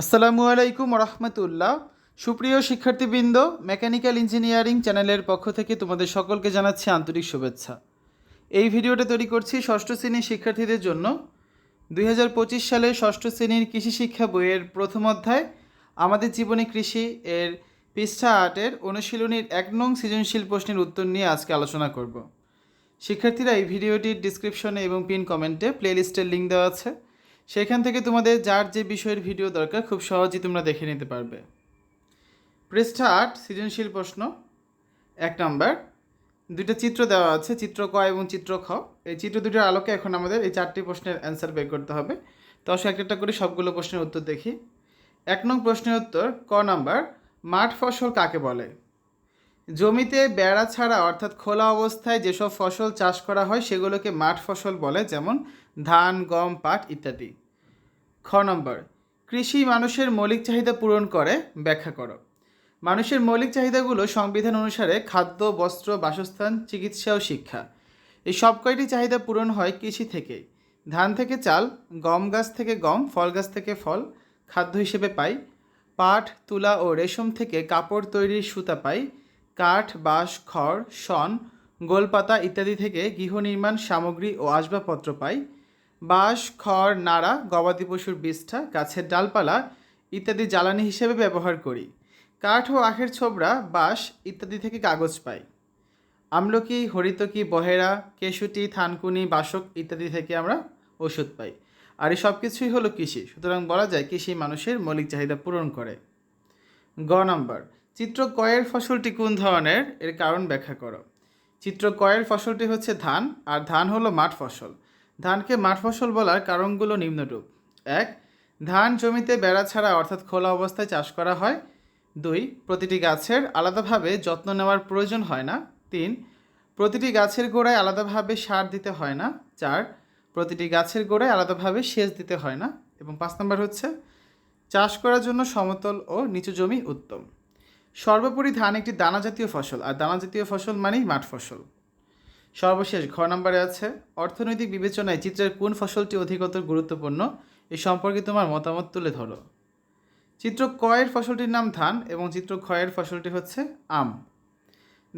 আসসালামু আলাইকুম রহমতুল্লাহ সুপ্রিয় শিক্ষার্থীবৃন্দ, মেকানিক্যাল ইঞ্জিনিয়ারিং চ্যানেলের পক্ষ থেকে তোমাদের সকলকে জানাচ্ছি আন্তরিক শুভেচ্ছা। এই ভিডিওটা তৈরি করছি ষষ্ঠ শ্রেণির শিক্ষার্থীদের জন্য। দুই সালে ষষ্ঠ শ্রেণির কৃষি শিক্ষা বইয়ের প্রথম অধ্যায়, আমাদের জীবনে কৃষি এর পৃষ্ঠা আটের অনুশীলনীর এক নং সৃজনশীল প্রশ্নের উত্তর নিয়ে আজকে আলোচনা করব। শিক্ষার্থীরা এই ভিডিওটির ডিসক্রিপশনে এবং পিন কমেন্টে প্লেলিস্টের লিঙ্ক দেওয়া আছে। সেখান থেকে তোমাদের যার যে বিষয়ের ভিডিও দরকার, খুব সহজেই তোমরা দেখে নিতে পারবে। পৃষ্ঠা আট, সৃজনশীল প্রশ্ন। এক নাম্বার, দুইটা চিত্র দেওয়া আছে, চিত্র ক এবং চিত্র খ। এই চিত্র দুটোর আলোকে এখন আমাদের এই চারটি প্রশ্নের অ্যান্সার বের করতে হবে। তো অবশ্যই একটা একটা করে সবগুলো প্রশ্নের উত্তর দেখি। এক নং প্রশ্নের উত্তর, ক নাম্বার, মাঠ ফসল কাকে বলে? জমিতে বেড়া ছাড়া, অর্থাৎ খোলা অবস্থায় যেসব ফসল চাষ করা হয়, সেগুলোকে মাঠ ফসল বলে, যেমন ধান, গম, পাট ইত্যাদি। খ নম্বর, কৃষি মানুষের মৌলিক চাহিদা পূরণ করে, ব্যাখ্যা করো। মানুষের মৌলিক চাহিদাগুলো সংবিধান অনুসারে খাদ্য, বস্ত্র, বাসস্থান, চিকিৎসা ও শিক্ষা। এই সব কয়টি চাহিদা পূরণ হয় কৃষি থেকে ধান থেকে চাল, গম গাছ থেকে গম, ফল গাছ থেকে ফল, খাদ্য হিসেবে পাই। পাট, তুলা ও রেশম থেকে কাপড় তৈরির সুতা পাই। কাঠ, বাঁশ, খড়, শন, গোলপাতা ইত্যাদি থেকে গৃহ নির্মাণ সামগ্রী ও আসবাবপত্র পাই। বাঁশ, খড়, নাড়া, গবাদি পশুর বিষ্ঠা, গাছের ডালপালা ইত্যাদি জ্বালানি হিসেবে ব্যবহার করি। কাঠ ও আখের ছোবড়া বাঁশ ইত্যাদি থেকে কাগজ পাই। আমলকি, হরিতকি, বহেরা, কেশুটি, থানকুনি, বাসক ইত্যাদি থেকে আমরা ওষুধ পাই। আর এই সব কিছুই হলো কৃষি। সুতরাং বলা যায় কৃষি মানুষের মৌলিক চাহিদা পূরণ করে। গ নম্বর চিত্র কয়ের ফসলটি কোন ধরনের? এর কারণ ব্যাখ্যা করো। চিত্র কয়ের ফসলটি হচ্ছে ধান, আর ধান হলো মাঠ ফসল। ধানকে মাঠ ফসল বলার কারণগুলো নিম্নরূপ। এক, ধান জমিতে বেড়া ছাড়া অর্থাৎ খোলা অবস্থায় চাষ করা হয়। দুই, প্রতিটি গাছের আলাদাভাবে যত্ন নেওয়ার প্রয়োজন হয় না। তিন, প্রতিটি গাছের গোড়ায় আলাদাভাবে সার দিতে হয় না। চার, প্রতিটি গাছের গোড়ায় আলাদাভাবে সেচ দিতে হয় না। এবং পাঁচ নম্বর হচ্ছে, চাষ করার জন্য সমতল ও নিচু জমি উত্তম। সর্বোপরি ধান একটি দানা জাতীয় ফসল, আর দানা জাতীয় ফসল মানেই মাঠ ফসল। সর্বশেষ ঘ নম্বরে আছে, অর্থনৈতিক বিবেচনায় চিত্রের কোন ফসলটি অধিকতর গুরুত্বপূর্ণ, এ সম্পর্কে তোমার মতামত তুলে ধরো। চিত্র কয়ের ফসলটির নাম ধান এবং চিত্র ক্ষয়ের ফসলটি হচ্ছে আম।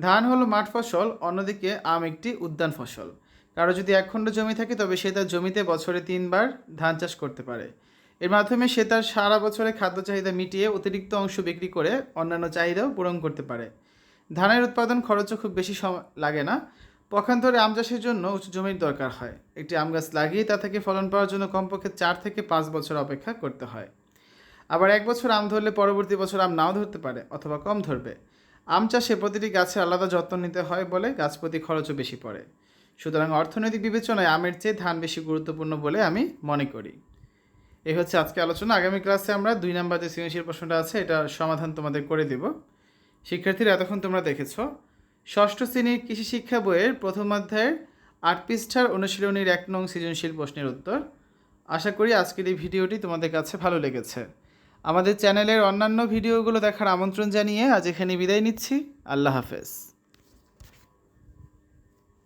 ধান হলো মাঠ ফসল, অন্যদিকে আম একটি উদ্যান ফসল। কারও যদি একখণ্ড জমি থাকে, তবে সে তার জমিতে বছরে তিনবার ধান চাষ করতে পারে। এর মাধ্যমে সে তার সারা বছরে খাদ্য চাহিদা মিটিয়ে অতিরিক্ত অংশ বিক্রি করে অন্যান্য চাহিদাও পূরণ করতে পারে। ধানের উৎপাদন খরচও খুব বেশি লাগে না। পক্ষান্তরে আম চাষের জন্য উঁচু জমির দরকার হয়। একটি আম গাছ লাগিয়ে তা থেকে ফলন পাওয়ার জন্য কমপক্ষে চার থেকে পাঁচ বছর অপেক্ষা করতে হয়। আবার এক বছর আম ধরলে পরবর্তী বছর আম নাও ধরতে পারে অথবা কম ধরবে। আম চাষে প্রতিটি গাছের আলাদা যত্ন নিতে হয় বলে গাছ প্রতি খরচও বেশি পড়ে। সুতরাং অর্থনৈতিক বিবেচনায় আমের চেয়ে ধান বেশি গুরুত্বপূর্ণ বলে আমি মনে করি। এই হচ্ছে আজকে আলোচনা। আগামী ক্লাসে আমরা দুই নাম্বার যে সৃজনশীল প্রশ্নটা আছে এটা সমাধান তোমাদের করে দেব। শিক্ষার্থীরা, এতক্ষণ তোমরা দেখেছ। ষষ্ঠ শ্রেণির কৃষি শিক্ষা বইয়ের প্রথম অধ্যায়ের আট পৃষ্ঠার অনুশীলনীর এক নং সৃজনশীল প্রশ্নের উত্তর। আশা করি আজকের এই ভিডিওটি তোমাদের কাছে ভালো লেগেছে। আমাদের চ্যানেলের অন্যান্য ভিডিওগুলো দেখার আমন্ত্রণ জানিয়ে আজ এখানে বিদায় নিচ্ছি। আল্লাহ হাফেজ।